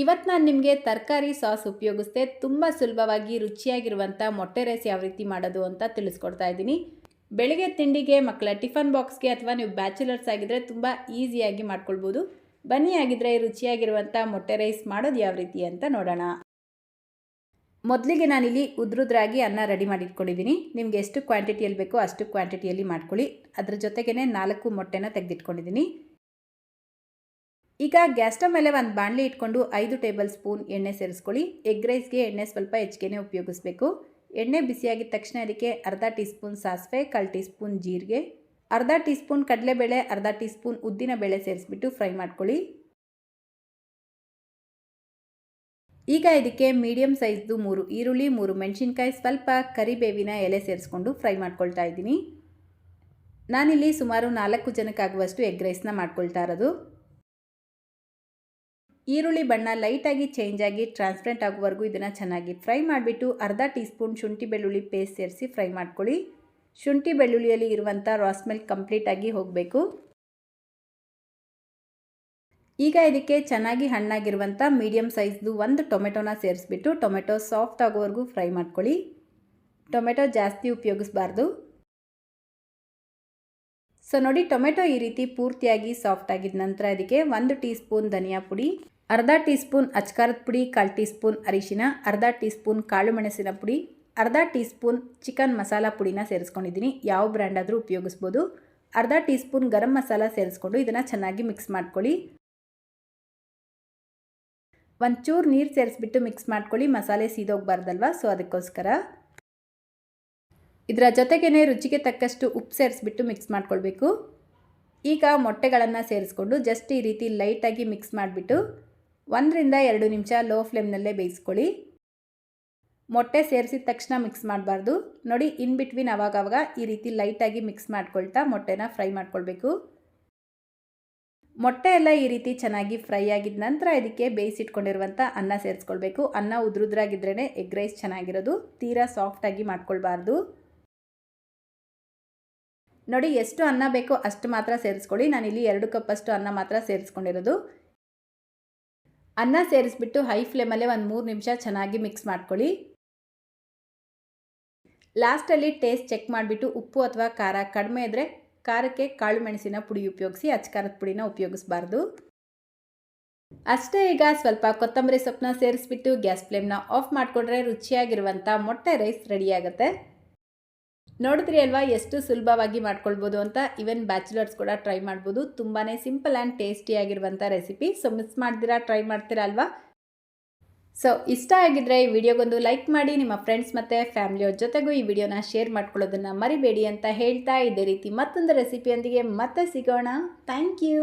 ಇವತ್ತು ನಾನು ನಿಮಗೆ ತರಕಾರಿ ಸಾಸ್ ಉಪಯೋಗಿಸ್ದೆ ತುಂಬ ಸುಲಭವಾಗಿ ರುಚಿಯಾಗಿರುವಂಥ ಮೊಟ್ಟೆ ರೈಸ್ ಯಾವ ರೀತಿ ಮಾಡೋದು ಅಂತ ತಿಳಿಸ್ಕೊಡ್ತಾ ಇದ್ದೀನಿ. ಬೆಳಗ್ಗೆ ತಿಂಡಿಗೆ ಮಕ್ಕಳ ಟಿಫನ್ ಬಾಕ್ಸ್ಗೆ ಅಥವಾ ನೀವು ಬ್ಯಾಚುಲರ್ಸ್ ಆಗಿದ್ದರೆ ತುಂಬ ಈಸಿಯಾಗಿ ಮಾಡ್ಕೊಳ್ಬೋದು. ಬನ್ನಿ ಆಗಿದ್ದರೆ ರುಚಿಯಾಗಿರುವಂಥ ಮೊಟ್ಟೆ ರೈಸ್ ಮಾಡೋದು ಯಾವ ರೀತಿ ಅಂತ ನೋಡೋಣ. ಮೊದಲಿಗೆ ನಾನಿಲ್ಲಿ ಉದ್ರುದ್ರಾಗಿ ಅನ್ನ ರೆಡಿ ಮಾಡಿ ಇಟ್ಕೊಂಡಿದ್ದೀನಿ ನಿಮಗೆ ಎಷ್ಟು ಕ್ವಾಂಟಿಟಿಯಲ್ಲಿ ಬೇಕೋ ಅಷ್ಟು ಕ್ವಾಂಟಿಟಿಯಲ್ಲಿ ಮಾಡ್ಕೊಳ್ಳಿ. ಅದ್ರ ಜೊತೆಗೇ ನಾಲ್ಕು ಮೊಟ್ಟೆನ ತೆಗೆದಿಟ್ಕೊಂಡಿದ್ದೀನಿ. ಈಗ ಗ್ಯಾಸ್ ಸ್ಟವ್ ಮೇಲೆ ಒಂದು ಬಾಣಲಿ ಇಟ್ಕೊಂಡು ಐದು ಟೇಬಲ್ ಸ್ಪೂನ್ ಎಣ್ಣೆ ಸೇರಿಸ್ಕೊಳ್ಳಿ. ಎಗ್ ರೈಸ್ಗೆ ಎಣ್ಣೆ ಸ್ವಲ್ಪ ಹೆಚ್ಚಿಗೆನೇ ಉಪಯೋಗಿಸ್ಬೇಕು. ಎಣ್ಣೆ ಬಿಸಿಯಾಗಿದ ತಕ್ಷಣ ಅದಕ್ಕೆ ಅರ್ಧ ಟೀ ಸ್ಪೂನ್ ಸಾಸಿವೆ, ಕಾಲು ಟೀ ಸ್ಪೂನ್ ಜೀರಿಗೆ, ಅರ್ಧ ಟೀ ಸ್ಪೂನ್ ಕಡಲೆಬೇಳೆ, ಅರ್ಧ ಟೀ ಸ್ಪೂನ್ ಉದ್ದಿನ ಬೇಳೆ ಸೇರಿಸ್ಬಿಟ್ಟು ಫ್ರೈ ಮಾಡ್ಕೊಳ್ಳಿ. ಈಗ ಇದಕ್ಕೆ ಮೀಡಿಯಮ್ ಸೈಜ್ದು ಮೂರು ಈರುಳ್ಳಿ, ಮೂರು ಮೆಣಸಿನ್ಕಾಯಿ, ಸ್ವಲ್ಪ ಕರಿಬೇವಿನ ಎಲೆ ಸೇರಿಸ್ಕೊಂಡು ಫ್ರೈ ಮಾಡ್ಕೊಳ್ತಾ ಇದ್ದೀನಿ. ನಾನಿಲ್ಲಿ ಸುಮಾರು ನಾಲ್ಕು ಜನಕ್ಕಾಗುವಷ್ಟು ಎಗ್ ರೈಸ್ನ ಮಾಡ್ಕೊಳ್ತಾ ಇರೋದು. ಈರುಳ್ಳಿ ಬಣ್ಣ ಲೈಟಾಗಿ ಚೇಂಜ್ ಆಗಿ ಟ್ರಾನ್ಸ್ಪರೆಂಟ್ ಆಗುವವರೆಗೂ ಇದನ್ನು ಚೆನ್ನಾಗಿ ಫ್ರೈ ಮಾಡಿಬಿಟ್ಟು ಅರ್ಧ ಟೀ ಸ್ಪೂನ್ ಶುಂಠಿ ಬೆಳ್ಳುಳ್ಳಿ ಪೇಸ್ಟ್ ಸೇರಿಸಿ ಫ್ರೈ ಮಾಡ್ಕೊಳ್ಳಿ. ಶುಂಠಿ ಬೆಳ್ಳುಳ್ಳಿಯಲ್ಲಿ ಇರುವಂಥ ರಾಸ್ ಮಿಲ್ಕ್ ಕಂಪ್ಲೀಟಾಗಿ ಹೋಗಬೇಕು. ಈಗ ಇದಕ್ಕೆ ಚೆನ್ನಾಗಿ ಹಣ್ಣಾಗಿರುವಂಥ ಮೀಡಿಯಮ್ ಸೈಜ್ದು ಒಂದು ಟೊಮೆಟೊನ ಸೇರಿಸ್ಬಿಟ್ಟು ಟೊಮೆಟೊ ಸಾಫ್ಟ್ ಆಗೋವರೆಗೂ ಫ್ರೈ ಮಾಡ್ಕೊಳ್ಳಿ. ಟೊಮೆಟೊ ಜಾಸ್ತಿ ಉಪಯೋಗಿಸ್ಬಾರ್ದು. ಸೊ ನೋಡಿ ಟೊಮೆಟೊ ಈ ರೀತಿ ಪೂರ್ತಿಯಾಗಿ ಸಾಫ್ಟ್ ಆಗಿದ ನಂತರ ಅದಕ್ಕೆ ಒಂದು ಟೀ ಸ್ಪೂನ್ ಧನಿಯಾ ಪುಡಿ. ಅರ್ಧ ಟೀ ಸ್ಪೂನ್ ಅಚ್ಕಾರದ ಪುಡಿ, ಕಾಲು ಟೀ ಸ್ಪೂನ್ ಅರಿಶಿನ, ಅರ್ಧ ಟೀ ಸ್ಪೂನ್ ಕಾಳು ಮೆಣಸಿನ ಪುಡಿ, ಅರ್ಧ ಟೀ ಸ್ಪೂನ್ ಚಿಕನ್ ಮಸಾಲ ಪುಡಿನ ಸೇರಿಸ್ಕೊಂಡಿದ್ದೀನಿ. ಯಾವ ಬ್ರ್ಯಾಂಡ್ ಆದರೂ ಉಪಯೋಗಿಸ್ಬೋದು. ಅರ್ಧ ಟೀ ಸ್ಪೂನ್ ಗರಂ ಮಸಾಲ ಸೇರಿಸ್ಕೊಂಡು ಇದನ್ನು ಚೆನ್ನಾಗಿ ಮಿಕ್ಸ್ ಮಾಡ್ಕೊಳ್ಳಿ. ಒಂಚೂರು ನೀರು ಸೇರಿಸ್ಬಿಟ್ಟು ಮಿಕ್ಸ್ ಮಾಡ್ಕೊಳ್ಳಿ. ಮಸಾಲೆ ಸೀದೋಗ್ಬಾರ್ದಲ್ವ ಸೊ ಅದಕ್ಕೋಸ್ಕರ. ಇದರ ಜೊತೆಗೇ ರುಚಿಗೆ ತಕ್ಕಷ್ಟು ಉಪ್ಪು ಸೇರಿಸ್ಬಿಟ್ಟು ಮಿಕ್ಸ್ ಮಾಡ್ಕೊಳ್ಬೇಕು. ಈಗ ಮೊಟ್ಟೆಗಳನ್ನು ಸೇರಿಸ್ಕೊಂಡು ಜಸ್ಟ್ ಈ ರೀತಿ ಲೈಟಾಗಿ ಮಿಕ್ಸ್ ಮಾಡಿಬಿಟ್ಟು ಒಂದರಿಂದ ಎರಡು ನಿಮಿಷ ಲೋ ಫ್ಲೇಮ್ನಲ್ಲೇ ಬೇಯಿಸ್ಕೊಳ್ಳಿ. ಮೊಟ್ಟೆ ಸೇರಿಸಿದ ತಕ್ಷಣ ಮಿಕ್ಸ್ ಮಾಡಬಾರ್ದು. ನೋಡಿ, ಇನ್ ಬಿಟ್ವೀನ್ ಅವಾಗವಾಗ ಈ ರೀತಿ ಲೈಟಾಗಿ ಮಿಕ್ಸ್ ಮಾಡ್ಕೊಳ್ತಾ ಮೊಟ್ಟೆನ ಫ್ರೈ ಮಾಡ್ಕೊಳ್ಬೇಕು. ಮೊಟ್ಟೆ ಎಲ್ಲ ಈ ರೀತಿ ಚೆನ್ನಾಗಿ ಫ್ರೈ ಆಗಿದ ನಂತರ ಇದಕ್ಕೆ ಬೇಯಿಸಿಟ್ಕೊಂಡಿರುವಂಥ ಅನ್ನ ಸೇರಿಸ್ಕೊಳ್ಬೇಕು. ಅನ್ನ ಉದ್ರುದ್ರಾಗಿದ್ರೇ ಎಗ್ ರೈಸ್ ಚೆನ್ನಾಗಿರೋದು. ತೀರಾ ಸಾಫ್ಟಾಗಿ ಮಾಡ್ಕೊಳ್ಬಾರ್ದು. ನೋಡಿ, ಎಷ್ಟು ಅನ್ನ ಬೇಕೋ ಅಷ್ಟು ಮಾತ್ರ ಸೇರಿಸ್ಕೊಳ್ಳಿ. ನಾನಿಲ್ಲಿ ಎರಡು ಕಪ್ಪಷ್ಟು ಅನ್ನ ಮಾತ್ರ ಸೇರಿಸ್ಕೊಂಡಿರೋದು. ಅನ್ನ ಸೇರಿಸ್ಬಿಟ್ಟು ಹೈ ಫ್ಲೇಮಲ್ಲೇ ಒಂದು ಮೂರು ನಿಮಿಷ ಚೆನ್ನಾಗಿ ಮಿಕ್ಸ್ ಮಾಡ್ಕೊಳ್ಳಿ. ಲಾಸ್ಟಲ್ಲಿ ಟೇಸ್ಟ್ ಚೆಕ್ ಮಾಡಿಬಿಟ್ಟು ಉಪ್ಪು ಅಥವಾ ಖಾರ ಕಡಿಮೆ ಇದ್ದರೆ ಖಾರಕ್ಕೆ ಕಾಳು ಮೆಣಸಿನ ಪುಡಿ ಉಪಯೋಗಿಸಿ ಅಚ್ಕಾರದ ಪುಡಿನ ಉಪಯೋಗಿಸ್ಬಾರ್ದು. ಅಷ್ಟೇ ಈಗ ಸ್ವಲ್ಪ ಕೊತ್ತಂಬರಿ ಸೊಪ್ಪನ್ನ ಸೇರಿಸ್ಬಿಟ್ಟು ಗ್ಯಾಸ್ ಫ್ಲೇಮ್ನ ಆಫ್ ಮಾಡಿಕೊಂಡ್ರೆ ರುಚಿಯಾಗಿರುವಂಥ ಮೊಟ್ಟೆ ರೈಸ್ ರೆಡಿಯಾಗುತ್ತೆ ನೋಡಿದ್ರಿ ಅಲ್ವಾ, ಎಷ್ಟು ಸುಲಭವಾಗಿ ಮಾಡ್ಕೊಳ್ಬೋದು ಅಂತ? ಇವನ್ ಬ್ಯಾಚುಲರ್ಸ್ ಕೂಡ ಟ್ರೈ ಮಾಡ್ಬೋದು. ತುಂಬಾ ಸಿಂಪಲ್ ಆ್ಯಂಡ್ ಟೇಸ್ಟಿಯಾಗಿರುವಂಥ ರೆಸಿಪಿ ಸೊ ಮಿಸ್ ಮಾಡ್ದಿರಾ ಟ್ರೈ ಮಾಡ್ತೀರಾ ಅಲ್ವಾ? ಸೊ ಇಷ್ಟ ಆಗಿದ್ರೆ ಈ ವಿಡಿಯೋಗೊಂದು ಲೈಕ್ ಮಾಡಿ, ನಿಮ್ಮ ಫ್ರೆಂಡ್ಸ್ ಮತ್ತು ಫ್ಯಾಮಿಲಿಯವ್ರ ಜೊತೆಗೂ ಈ ವಿಡಿಯೋನ ಶೇರ್ ಮಾಡ್ಕೊಳ್ಳೋದನ್ನು ಮರಿಬೇಡಿ ಅಂತ ಹೇಳ್ತಾ ಇದೇ ರೀತಿ ಮತ್ತೊಂದು ರೆಸಿಪಿಯೊಂದಿಗೆ ಮತ್ತೆ ಸಿಗೋಣ. Thank you